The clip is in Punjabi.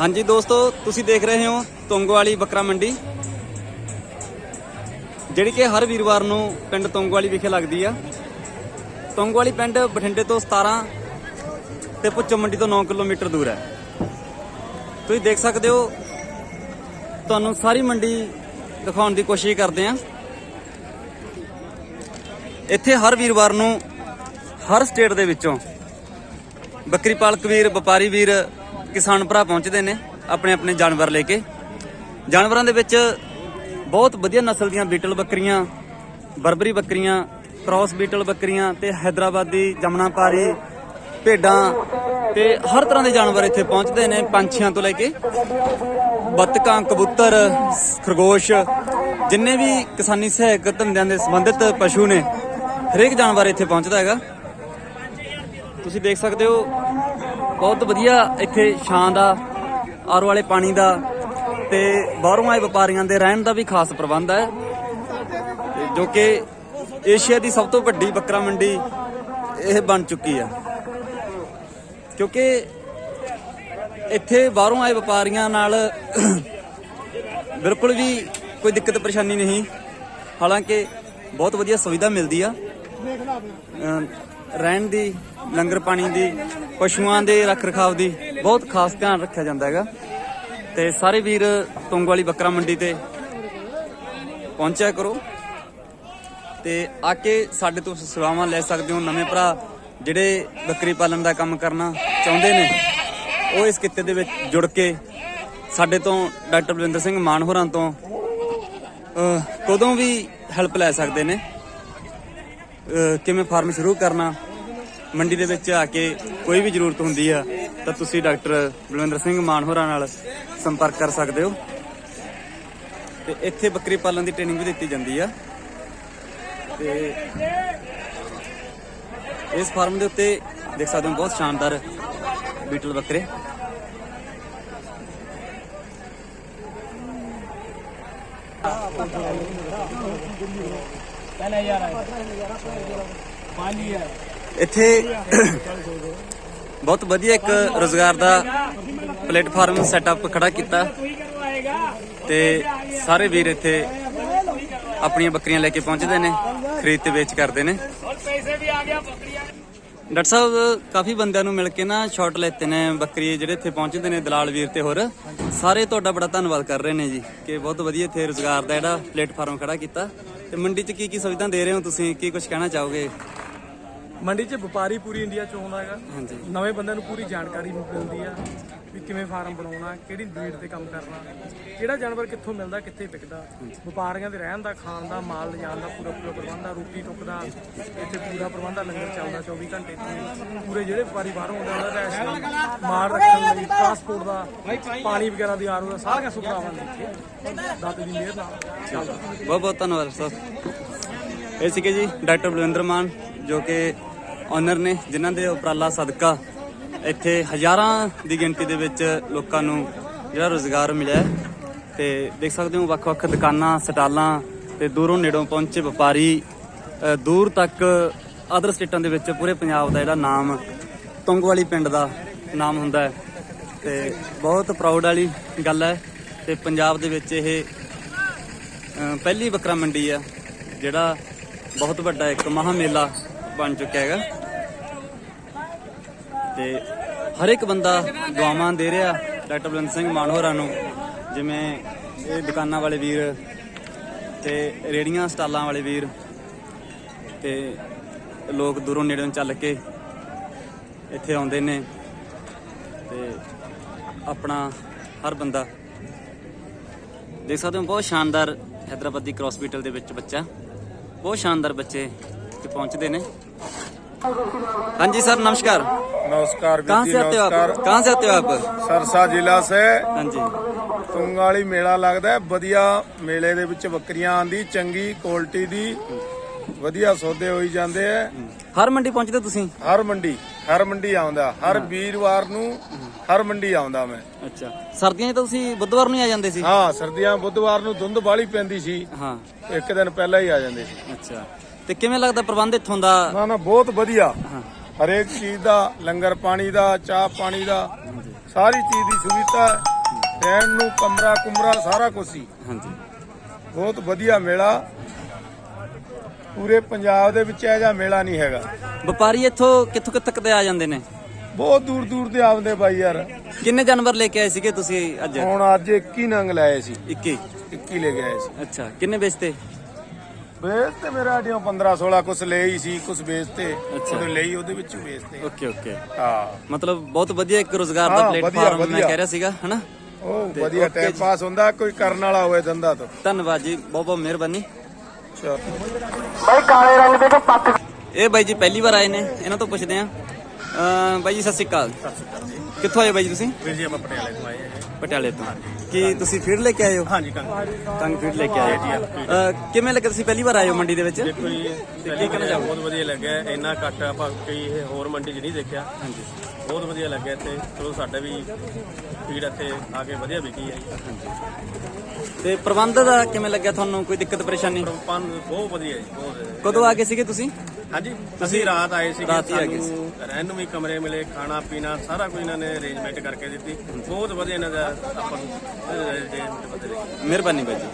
ਹਾਂਜੀ ਦੋਸਤੋ, ਤੁਸੀਂ ਦੇਖ ਰਹੇ ਹੋ ਤੁੰਗ ਵਾਲੀ ਬੱਕਰਾ ਮੰਡੀ। ਜਿਹੜੀ ਕਿ ਹਰ ਵੀਰਵਾਰ ਨੂੰ ਪਿੰਡ ਤੁੰਗ ਵਾਲੀ ਵਿਖੇ ਲੱਗਦੀ ਆ। ਤੁੰਗ ਵਾਲੀ ਪਿੰਡ ਬਠਿੰਡੇ ਤੋਂ 17 ਤੇ ਪੁੱਚੋ ਮੰਡੀ ਤੋਂ 9 ਕਿਲੋਮੀਟਰ ਦੂਰ ਹੈ। ਤੁਸੀਂ ਦੇਖ ਸਕਦੇ ਹੋ, ਤੁਹਾਨੂੰ ਸਾਰੀ ਮੰਡੀ ਦਿਖਾਉਣ ਦੀ ਕੋਸ਼ਿਸ਼ ਕਰਦੇ ਆ। ਇੱਥੇ ਹਰ ਵੀਰਵਾਰ ਨੂੰ ਹਰ ਸਟੇਟ ਦੇ ਵਿੱਚੋਂ ਬੱਕਰੀ ਪਾਲਕ ਵੀਰ, ਵਪਾਰੀ ਵੀਰ ਕਿਸਾਨ ਭਰਾ ਪਹੁੰਚਦੇ ਨੇ ਆਪਣੇ ਆਪਣੇ ਜਾਨਵਰ ਲੈ ਕੇ। ਜਾਨਵਰਾਂ ਦੇ ਵਿੱਚ ਬਹੁਤ ਵਧੀਆ ਨਸਲ ਦੀਆਂ ਬੀਟਲ ਬੱਕਰੀਆਂ, ਬਰਬਰੀ ਬੱਕਰੀਆਂ, ਕ੍ਰਾਸ ਬੀਟਲ ਬੱਕਰੀਆਂ ਤੇ ਹైదరాబాਦੀ ਜਮਨਾਪਾਰੀ ਭੇਡਾਂ ਤੇ ਹਰ ਤਰ੍ਹਾਂ ਦੇ ਜਾਨਵਰ ਇੱਥੇ ਪਹੁੰਚਦੇ ਨੇ ਪੰਛੀਆਂ ਤੋਂ ਲੈ ਕੇ। ਬੱਤਕਾਂ, ਕਬੂਤਰ, ਖਰਗੋਸ਼, ਜਿੰਨੇ ਵੀ ਕਿਸਾਨੀ ਸਹਾਇਕ ਧੰਦਿਆਂ ਦੇ ਸੰਬੰਧਿਤ ਪਸ਼ੂ ਨੇ, ਹਰੇਕ ਜਾਨਵਰ ਇੱਥੇ ਪਹੁੰਚਦਾ ਹੈਗਾ। ਤੁਸੀਂ ਦੇਖ ਸਕਦੇ ਹੋ ਬਹੁਤ ਵਧੀਆ ਇੱਥੇ ਛਾਂ ਦਾ, ਆਰੋ ਵਾਲੇ ਪਾਣੀ ਦਾ ਤੇ ਬਾਹਰੋਂ ਆਏ ਵਪਾਰੀਆਂ ਦੇ ਰਹਿਣ ਦਾ ਵੀ ਖਾਸ ਪ੍ਰਬੰਧ ਹੈ। ਜੋ ਕਿ ਏਸ਼ੀਆ ਦੀ ਸਭ ਤੋਂ ਵੱਡੀ ਬੱਕਰਾ ਮੰਡੀ ਇਹ ਬਣ ਚੁੱਕੀ ਆ। ਕਿਉਂਕਿ ਇੱਥੇ ਬਾਹਰੋਂ ਆਏ ਵਪਾਰੀਆਂ ਨਾਲ ਬਿਲਕੁਲ ਵੀ ਕੋਈ ਦਿੱਕਤ ਪਰੇਸ਼ਾਨੀ ਨਹੀਂ। ਹਾਲਾਂਕਿ ਬਹੁਤ ਵਧੀਆ ਸੁਵਿਧਾ ਮਿਲਦੀ ਆ। ਰਹਿਣ ਦੀ, ਲੰਗਰ ਪਾਣੀ ਦੀ, ਪਸ਼ੂਆਂ ਦੇ ਰੱਖ ਰਖਾਵ ਦੀ ਬਹੁਤ ਖਾਸ ਧਿਆਨ ਰੱਖਿਆ ਜਾਂਦਾ ਹੈਗਾ। ਤੇ ਸਾਰੇ ਵੀਰ ਤੁੰਗ ਵਾਲੀ ਬੱਕਰਾ ਮੰਡੀ ਤੇ ਪਹੁੰਚਿਆ ਕਰੋ। ਤੇ ਆ ਕੇ ਸਾਡੇ ਤੋਂ ਸੇਵਾਵਾਂ ਲੈ ਸਕਦੇ ਹੋ, ਨਵੇਂ ਭਰਾ ਜਿਹੜੇ ਬੱਕਰੀ ਪਾਲਣ ਦਾ ਕੰਮ ਕਰਨਾ ਚਾਹੁੰਦੇ ਨੇ। ਉਹ ਇਸ ਕਿੱਤੇ ਦੇ ਵਿੱਚ ਜੁੜ ਕੇ ਸਾਡੇ ਤੋਂ ਡਾਕਟਰ ਬਲਵਿੰਦਰ ਸਿੰਘ ਮਾਨ ਹੋਰਾਂ ਤੋਂ ਕਦੋਂ ਵੀ ਹੈਲਪ ਲੈ ਸਕਦੇ ਨੇ। ਕਿਵੇਂ ਫਾਰਮ ਸ਼ੁਰੂ ਕਰਨਾ? ਮੰਡੀ ਦੇ ਵਿੱਚ ਆ ਕੇ ਕੋਈ ਵੀ ਜ਼ਰੂਰਤ ਹੁੰਦੀ ਆ, ਤਾਂ ਤੁਸੀਂ ਡਾਕਟਰ ਬਲਵਿੰਦਰ ਸਿੰਘ ਮਾਨ ਹੋਰਾਂ ਨਾਲ ਸੰਪਰਕ ਕਰ ਸਕਦੇ ਹੋ। ਤੇ ਇੱਥੇ ਬੱਕਰੀ ਪਾਲਣ ਦੀ ਟ੍ਰੇਨਿੰਗ ਵੀ ਦਿੱਤੀ ਜਾਂਦੀ ਆ। ਤੇ ਇਸ ਫਾਰਮ ਦੇ ਉੱਤੇ ਦੇਖ ਸਕਦੇ ਹੋ, ਬਹੁਤ ਸ਼ਾਨਦਾਰ ਬੀਟਲ ਬੱਕਰੇ। ਇੱਥੇ ਬਹੁਤ ਵਧੀਆ ਇੱਕ ਰੋਜ਼ਗਾਰ ਦਾ ਪਲੇਟਫਾਰਮ ਸੈਟਅਪ ਖੜਾ ਕੀਤਾ। ਤੇ ਸਾਰੇ ਵੀਰ ਇੱਥੇ ਆਪਣੀਆਂ ਬੱਕਰੀਆਂ ਲੈ ਕੇ ਪਹੁੰਚਦੇ ਨੇ ਖਰੀਦ ਤੇ ਵੇਚ ਕਰਦੇ ਨੇ। ਡਾਕਟਰ ਸਾਹਿਬ ਕਾਫੀ ਬੰਦਿਆਂ ਨੂੰ ਮਿਲ ਕੇ ਨਾ ਸ਼ਾਟ ਲੈਤੇ ਨੇ ਬੱਕਰੀ ਜਿਹੜੇ ਇੱਥੇ ਪਹੁੰਚਦੇ ਨੇ ਦਲਾਲ ਵੀਰ ਤੇ ਹੋਰ। ਸਾਰੇ ਤੁਹਾਡਾ ਬੜਾ ਧੰਨਵਾਦ ਕਰ ਰਹੇ ਨੇ ਜੀ ਕਿ ਬਹੁਤ ਵਧੀਆ ਇੱਥੇ ਰੋਜ਼ਗਾਰ ਦਾ ਜਿਹੜਾ ਪਲੇਟਫਾਰਮ ਖੜਾ ਕੀਤਾ। ਤੇ ਮੰਡੀ 'ਚ ਕੀ ਕੀ ਸੁਵਿਧਾ ਦੇ ਰਹੇ ਹੋ ਤੁਸੀਂ? ਕੀ ਕੁਝ ਕਹਿਣਾ ਚਾਹੋਗੇ? ਮੰਡੀ 'ਚ ਵਪਾਰੀ ਪੂਰੀ ਇੰਡੀਆ 'ਚ ਆਉਂਦਾ ਹੈਗਾ। ਹਾਂਜੀ। ਨਵੇਂ ਬੰਦਿਆਂ ਨੂੰ ਪੂਰੀ ਜਾਣਕਾਰੀ ਮਿਲਦੀ ਆ। ਵੀ ਕਿਵੇਂ ਫਾਰਮ ਬਣਾਉਣਾ, ਕਿਹੜੀ ਬਰੀਡ ਤੇ ਕੰਮ ਕਰਨਾ, ਕਿਹੜਾ ਜਾਨਵਰ ਕਿੱਥੋਂ ਮਿਲਦਾ, ਕਿੱਥੇ ਵਿਕਦਾ, ਵਪਾਰੀਆਂ ਦੇ ਰਹਿਣ ਦਾ, ਖਾਣ ਦਾ, ਮਾਲ ਲਿਜਾਣ ਦਾ, ਪੂਰਾ ਪੂਰਾ ਪ੍ਰਬੰਧ ਆ, ਰੋਟੀ ਟੁੱਕ ਦਾ ਇੱਥੇ ਪੂਰਾ ਪ੍ਰਬੰਧ ਆ, ਲੰਗਰ ਚੱਲਦਾ 24 ਘੰਟੇ ਪੂਰੇ ਜਿਹੜੇ ਵਪਾਰੀ ਬਾਹਰੋਂ ਆਉਂਦੇ ਉਹਨਾਂ ਦਾ ਰੈਸ਼ਨ ਮਾਲ ਰੱਖਣ ਲਈ ਟਰਾਂਸਪੋਰਟ ਦਾ, ਪਾਣੀ ਵਗੈਰਾ ਦੀ ਆਰੋ ਦਾ, ਸਾਰੀਆਂ ਸੁਵਿਧਾਵਾਂ ਨੇ ਇੱਥੇ। ਦਾਤੇ ਦੀ ਮਿਹਰ ਨਾਲ। ਚੱਲਦਾ ਬਹੁਤ ਬਹੁਤ ਧੰਨਵਾਦ, ਸਰ। ਇਹ ਸੀਗੇ ਜੀ ਡਾਕਟਰ ਬਲਵਿੰਦਰ ਮਾਨ, ਜੋ ਕਿ ਓਨਰ ਨੇ, ਜਿਨ੍ਹਾਂ ਦੇ ਉਪਰਾਲਾ ਸਦਕਾ ਇੱਥੇ ਹਜ਼ਾਰਾਂ ਦੀ ਗਿਣਤੀ ਦੇ ਵਿੱਚ ਲੋਕਾਂ ਨੂੰ ਜਿਹੜਾ ਰੋਜ਼ਗਾਰ ਮਿਲਿਆ ਹੈ। ਤੇ ਦੇਖ ਸਕਦੇ ਹੋ ਵੱਖ-ਵੱਖ ਦੁਕਾਨਾਂ, ਸਟਾਲਾਂ ਤੇ ਦੂਰੋਂ ਨੇੜੋਂ ਪਹੁੰਚੇ ਵਪਾਰੀ ਦੂਰ ਤੱਕ ਅਦਰ ਸਟੇਟਾਂ ਦੇ ਵਿੱਚ ਪੂਰੇ ਪੰਜਾਬ ਦਾ ਜਿਹੜਾ ਨਾਮ ਤੁੰਗ ਵਾਲੀ ਪਿੰਡ ਦਾ ਨਾਮ ਹੁੰਦਾ ਹੈ। ਤੇ ਬਹੁਤ ਪ੍ਰਾਊਡ ਵਾਲੀ ਗੱਲ ਹੈ। ਤੇ ਪੰਜਾਬ ਦੇ ਵਿੱਚ ਇਹ ਪਹਿਲੀ ਬੱਕਰਾ ਮੰਡੀ ਆ ਜਿਹੜਾ ਬਹੁਤ ਵੱਡਾ ਇੱਕ ਮਹਾ ਮੇਲਾ ਬਣ ਚੁੱਕਿਆ ਹੈਗਾ। ਤੇ ਹਰ ਇੱਕ ਬੰਦਾ ਦੁਆਵਾਂ ਦੇ ਰਿਹਾ ਡਾਕਟਰ ਬਲਵੰਤ ਸਿੰਘ ਮਾਨਹੋਰਾ ਨੂੰ, ਜਿਵੇਂ ਇਹ ਦੁਕਾਨਾਂ ਵਾਲੇ ਵੀਰ ਤੇ ਰੇੜੀਆਂ ਸਟਾਲਾਂ ਵਾਲੇ ਵੀਰ ਤੇ ਲੋਕ ਦੂਰੋਂ ਨੇੜੋਂ ਚੱਲ ਕੇ ਇੱਥੇ ਆਉਂਦੇ ਨੇ ਤੇ ਆਪਣਾ ਹਰ ਬੰਦਾ ਦੇਖ ਸਕਦੇ ਹੋ, ਬਹੁਤ ਸ਼ਾਨਦਾਰ ਹੈਦਰਾਬਾਦੀ ਕ੍ਰਾਸ ਦੇ ਵਿੱਚ ਬੱਚਾ, ਬਹੁਤ ਸ਼ਾਨਦਾਰ ਬੱਚੇ ਪਹੁੰਚਦੇ ਨੇ। ਹਾਂਜੀ सर नमस्कार नमस्कार कहाँ वीर से जी आते हो नमस्कार आप कहाँ से आते हो आप ਸਰਸਾ ਜ਼ਿਲ੍ਹਾ ਸੇ हाँ जी ਤੁੰਗਾਲੀ ਮੇਲਾ ਲੱਗਦਾ ਹੈ ਵਧੀਆ ਮੇਲੇ ਦੇ ਵਿੱਚ ਬੱਕਰੀਆਂ ਆਂਦੀ ਚੰਗੀ ਕੁਆਲਿਟੀ ਦੀ ਵਧੀਆ ਸੌਦੇ ਹੋਈ ਜਾਂਦੇ ਐ ਹਰ ਮੰਡੀ ਪਹੁੰਚਦੇ ਤੁਸੀਂ ਹਰ ਮੰਡੀ ਹਰ ਮੰਡੀ ਆਉਂਦਾ ਹਰ ਵੀਰਵਾਰ ਨੂੰ ਹਰ ਮੰਡੀ ਆਉਂਦਾ ਮੈਂ ਅੱਛਾ ਸਰਦੀਆਂ 'ਚ ਤਾਂ ਤੁਸੀਂ ਬੁੱਧਵਾਰ ਨੂੰ ਹੀ ਆ ਜਾਂਦੇ ਸੀ ਹਾਂ ਸਰਦੀਆਂ ਬੁੱਧਵਾਰ ਨੂੰ ਧੁੰਦ ਬਾਲੀ ਪੈਂਦੀ ਸੀ ਹਾਂ ਇੱਕ ਦਿਨ ਪਹਿਲਾਂ ਹੀ ਆ ਜਾਂਦੇ ਸੀ ਅੱਛਾ ਤੇ ਕਿਵੇਂ ਲੱਗਦਾ ਪ੍ਰਬੰਧ ਇੱਥੋਂ ਦਾ? ਨਾ ਨਾ ਬਹੁਤ ਵਧੀਆ। ਹਰੇਕ ਚੀਜ਼ ਦਾ ਲੰਗਰ ਪਾਣੀ ਦਾ ਚਾਹ ਪਾਣੀ ਦਾ ਸਾਰੀ ਚੀਜ਼ ਦੀ ਸੁਵਿਧਾ ਹੈ। ਰਹਿਣ ਨੂੰ ਕਮਰਾ ਕੁਮਰਾ ਸਾਰਾ ਕੁਝ ਸੀ ਹਾਂਜੀ। ਬਹੁਤ ਵਧੀਆ ਮੇਲਾ। ਪੂਰੇ ਪੰਜਾਬ ਦੇ ਵਿੱਚ ਇਹ ਜਿਹਾ ਮੇਲਾ ਨਹੀਂ ਹੈਗਾ। ਵਪਾਰੀ ਇੱਥੋਂ ਕਿੱਥੋਂ ਕਿੱਥੋਂ ਤੱਕ ਦੇ ਆ ਜਾਂਦੇ ਨੇ? ਬਹੁਤ ਦੂਰ ਦੂਰ ਦੇ ਆਉਂਦੇ ਬਾਈ ਯਾਰ। ਕਿੰਨੇ ਜਾਨਵਰ ਲੈ ਕੇ ਆਏ ਸੀਗੇ ਤੁਸੀਂ ਅੱਜ? ਹੁਣ ਅੱਜ 21 ਨੰਗ ਲਾਏ ਸੀ। 21 21 ਲੈ ਕੇ ਆਏ ਸੀ। ਅੱਛਾ ਕਿੰਨੇ ਵੇਚਤੇ? ਵੇਚ ਤੇ ਮੇਰਾ ਆਡੀਆਂ 15 16 ਕੁਛ ਹੀ ਸੀ ਕੁਛ ਵੇਚਤੇ ਅੱਛਾ। ਉਹਦੇ ਲਈ ਉਹਦੇ ਵਿੱਚ ਹੀ ਵੇਚਤੇ। Okay okay. ਹਾਂ। ਮਤਲਬ ਬਹੁਤ ਵਧੀਆ ਇੱਕ ਰੋਜ਼ਗਾਰ ਦਾ ਹਾਂ, ਵਧੀਆ, ਪਲੇਟਫਾਰਮ ਮੈਂ ਵਧੀਆ। ਕਹਿ ਰਿਹਾ ਸੀਗਾ ਹਨਾ? ਉਹ ਤੇ ਵਧੀਆ ਟਾਈਮ ਜੀ। ਪਾਸ ਹੁੰਦਾ ਕੋਈ ਕਰਨ ਵਾਲਾ ਹੋਵੇ ਧੰਦਾ ਤੋਂ। ਧੰਨਵਾਦ ਜੀ ਬਹੁਤ ਬਹੁਤ ਮਿਹਰਬਾਨੀ। ਚਲੋ ਇਹ ਬਾਈ ਜੀ ਪਹਿਲੀ ਵਾਰ ਆਏ ਨੇ ਇਹਨਾਂ ਤੋਂ ਪੁੱਛਦੇ ਆ ਬਾਈ ਜੀ ਸਤਿ ਸ਼੍ਰੀ ਅਕਾਲ। ਕਿੱਥੋਂ ਆਏ ਬਾਈ ਜੀ ਤੁਸੀਂ? ਵੀਰ ਜੀ ਆਪਾਂ ਪਟਿਆਲੇ ਤੋਂ ਆਏ ਹਾਂ ਜੀ। ਪਟਿਆਲੇ ਤੋਂ। ਕੀ ਤੁਸੀਂ ਫੀਡ ਲੈ ਕੇ ਆਏ ਹੋ? ਹਾਂਜੀ ਕੰਗ ਤੰਗ ਲੈ ਕੇ ਆਏ ਹੋ। ਅਹ, ਕਿਵੇਂ ਲੱਗਾ ਤੁਸੀਂ ਪਹਿਲੀ ਵਾਰ ਆਏ ਹੋ ਮੰਡੀ ਦੇ ਵਿੱਚ? ਦੇਖੋ ਜੀ ਬਹੁਤ ਵਧੀਆ ਲੱਗਿਆ। ਇੰਨਾ ਕੱਟ ਆਪਾਂ ਕਈ ਇਹ ਹੋਰ ਮੰਡੀ 'ਚ ਨਹੀਂ ਦੇਖਿਆ। ਹਾਂਜੀ। ਬਹੁਤ ਵਧੀਆ ਲੱਗਿਆ ਇੱਥੇ। ਚਲੋ ਸਾਡਾ ਵੀ ਫੀਡ ਇੱਥੇ ਆ ਕੇ ਵਧੀਆ ਵਿਕੀ ਹੈ ਜੀ। ਤੇ ਪ੍ਰਬੰਧ ਦਾ ਕਿਵੇਂ ਲੱਗਿਆ ਤੁਹਾਨੂੰ? ਕੋਈ ਦਿੱਕਤ ਪਰੇਸ਼ਾਨੀ? ਪਨ ਬਹੁਤ ਵਧੀਆ ਜੀ ਬਹੁਤ ਵਧੀਆ। ਕਦੋਂ ਆ ਗਏ ਸੀਗੇ ਤੁਸੀਂ? ਹਾਂਜੀ ਤੁਸੀਂ ਰਾਤ ਆਏ ਸੀ ਰਾਤ ਹੀ ਆ ਗਏ ਸਾਨੂੰ ਰਹਿਣ ਨੂੰ ਵੀ ਕਮਰੇ ਮਿਲੇ ਖਾਣਾ ਪੀਣਾ ਸਾਰਾ ਕੁਝ ਇਹਨਾਂ ਨੇ ਅਰੇਂਜਮੈਂਟ ਕਰਕੇ ਦਿੱਤੀ। ਬਹੁਤ ਵਧੀਆ ਇਹਨਾਂ ਦਾ ਆਪਾਂ ਨੂੰ ਅਰੇਂਜਮੈਂਟ ਬਦਲੇ ਮਿਹਰਬਾਨੀ ਬਾਈ ਜੀ